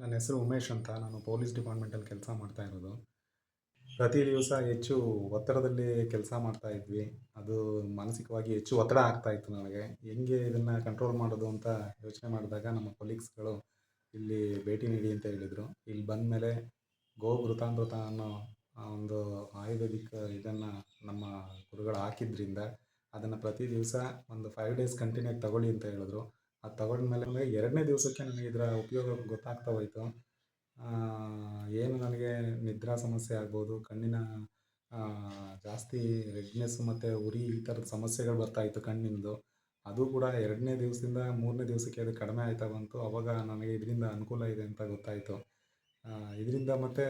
ನನ್ನ ಹೆಸರು ಉಮೇಶ್ ಅಂತ. ನಾನು ಪೊಲೀಸ್ ಡಿಪಾರ್ಟ್ಮೆಂಟಲ್ಲಿ ಕೆಲಸ ಮಾಡ್ತಾ ಇರೋದು. ಪ್ರತಿ ದಿವಸ ಹೆಚ್ಚು ಒತ್ತಡದಲ್ಲಿ ಕೆಲಸ ಮಾಡ್ತಾ ಇದ್ವಿ. ಅದು ಮಾನಸಿಕವಾಗಿ ಹೆಚ್ಚು ಒತ್ತಡ ಆಗ್ತಾ ಇತ್ತು ನನಗೆ. ಹೆಂಗೆ ಇದನ್ನು ಕಂಟ್ರೋಲ್ ಮಾಡೋದು ಅಂತ ಯೋಚನೆ ಮಾಡಿದಾಗ ನಮ್ಮ ಕೊಲೀಗ್ಸ್ಗಳು ಇಲ್ಲಿ ಭೇಟಿ ನೀಡಿ ಅಂತ ಹೇಳಿದರು. ಇಲ್ಲಿ ಬಂದಮೇಲೆ ಗೋ ಘೃತಾಮೃತ ಅನ್ನೋ ಒಂದು ಆಯುರ್ವೇದಿಕ್ ಇದನ್ನು ನಮ್ಮ ಗುರುಗಳು ಹಾಕಿದ್ರಿಂದ ಅದನ್ನು ಪ್ರತಿ ದಿವಸ ಒಂದು ಫೈವ್ ಡೇಸ್ ಕಂಟಿನ್ಯೂ ತಗೊಳ್ಳಿ ಅಂತ ಹೇಳಿದ್ರು. ಅದು ತಗೊಂಡ್ಮೇಲೆ ಎರಡನೇ ದಿವಸಕ್ಕೆ ನನಗೆ ಇದರ ಉಪಯೋಗ ಗೊತ್ತಾಗ್ತಾ ಹೋಯಿತು. ಏನು ನನಗೆ ನಿದ್ರಾ ಸಮಸ್ಯೆ ಆಗ್ಬೋದು, ಕಣ್ಣಿನ ಜಾಸ್ತಿ ರೆಡ್ನೆಸ್ ಮತ್ತು ಉರಿ ಈ ಥರದ ಸಮಸ್ಯೆಗಳು ಬರ್ತಾ ಇತ್ತು ಕಣ್ಣಿಂದು. ಅದು ಕೂಡ ಎರಡನೇ ದಿವಸದಿಂದ ಮೂರನೇ ದಿವಸಕ್ಕೆ ಅದು ಕಡಿಮೆ ಆಯ್ತಾ ಬಂತು. ಅವಾಗ ನನಗೆ ಇದರಿಂದ ಅನುಕೂಲ ಇದೆ ಅಂತ ಗೊತ್ತಾಯಿತು. ಇದರಿಂದ ಮತ್ತು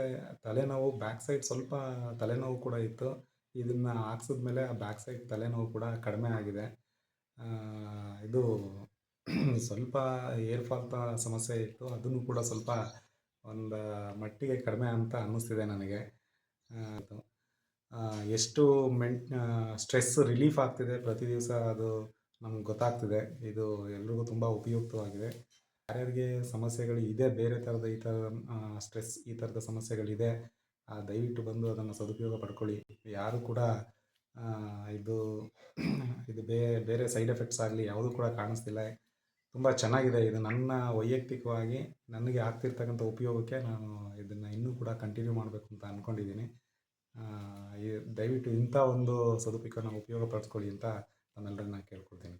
ತಲೆನೋವು ಬ್ಯಾಕ್ ಸೈಡ್ ಸ್ವಲ್ಪ ತಲೆನೋವು ಕೂಡ ಇತ್ತು. ಇದನ್ನು ಹಾಕ್ಸಿದ್ಮೇಲೆ ಆ ಬ್ಯಾಕ್ ಸೈಡ್ ತಲೆನೋವು ಕೂಡ ಕಡಿಮೆ ಆಗಿದೆ. ಇದು ಸ್ವಲ್ಪ ಏರ್ ಫಾಲ್ತ ಸಮಸ್ಯೆ ಇತ್ತು. ಅದನ್ನು ಕೂಡ ಸ್ವಲ್ಪ ಒಂದು ಮಟ್ಟಿಗೆ ಕಡಿಮೆ ಅಂತ ಅನ್ನಿಸ್ತಿದೆ ನನಗೆ. ಎಷ್ಟು ಮೆಂಟ್ ಸ್ಟ್ರೆಸ್ ರಿಲೀಫ್ ಆಗ್ತಿದೆ ಪ್ರತಿ ದಿವಸ ಅದು ನಮ್ಗೆ ಗೊತ್ತಾಗ್ತಿದೆ. ಇದು ಎಲ್ರಿಗೂ ತುಂಬ ಉಪಯುಕ್ತವಾಗಿದೆ. ಯಾರ್ಯಾರಿಗೆ ಸಮಸ್ಯೆಗಳು ಇದೆ, ಬೇರೆ ಥರದ ಈ ಥರ ಸ್ಟ್ರೆಸ್ ಈ ಥರದ ಸಮಸ್ಯೆಗಳಿದೆ ದಯವಿಟ್ಟು ಬಂದು ಅದನ್ನು ಸದುಪಯೋಗ ಪಡ್ಕೊಳ್ಳಿ. ಯಾರು ಕೂಡ ಇದು ಇದು ಬೇರೆ ಸೈಡ್ ಎಫೆಕ್ಟ್ಸ್ ಆಗಲಿ ಯಾವುದೂ ಕೂಡ ಕಾಣಿಸ್ತಿಲ್ಲ. ತುಂಬ ಚೆನ್ನಾಗಿದೆ. ಇದು ನನ್ನ ವೈಯಕ್ತಿಕವಾಗಿ ನನಗೆ ಆಗ್ತಿರ್ತಕ್ಕಂಥ ಉಪಯೋಗಕ್ಕೆ ನಾನು ಇದನ್ನು ಇನ್ನೂ ಕೂಡ ಕಂಟಿನ್ಯೂ ಮಾಡಬೇಕು ಅಂತ ಅಂದ್ಕೊಂಡಿದ್ದೀನಿ ದಯವಿಟ್ಟು ಇಂಥ ಒಂದು ಸದುಪಯೋಗನ ಉಪಯೋಗ ಪಡಿಸ್ಕೊಳ್ಳಿ ಅಂತ ತಮ್ಮೆಲ್ಲರನ್ನ ಕೇಳ್ಕೊಳ್ತೀನಿ.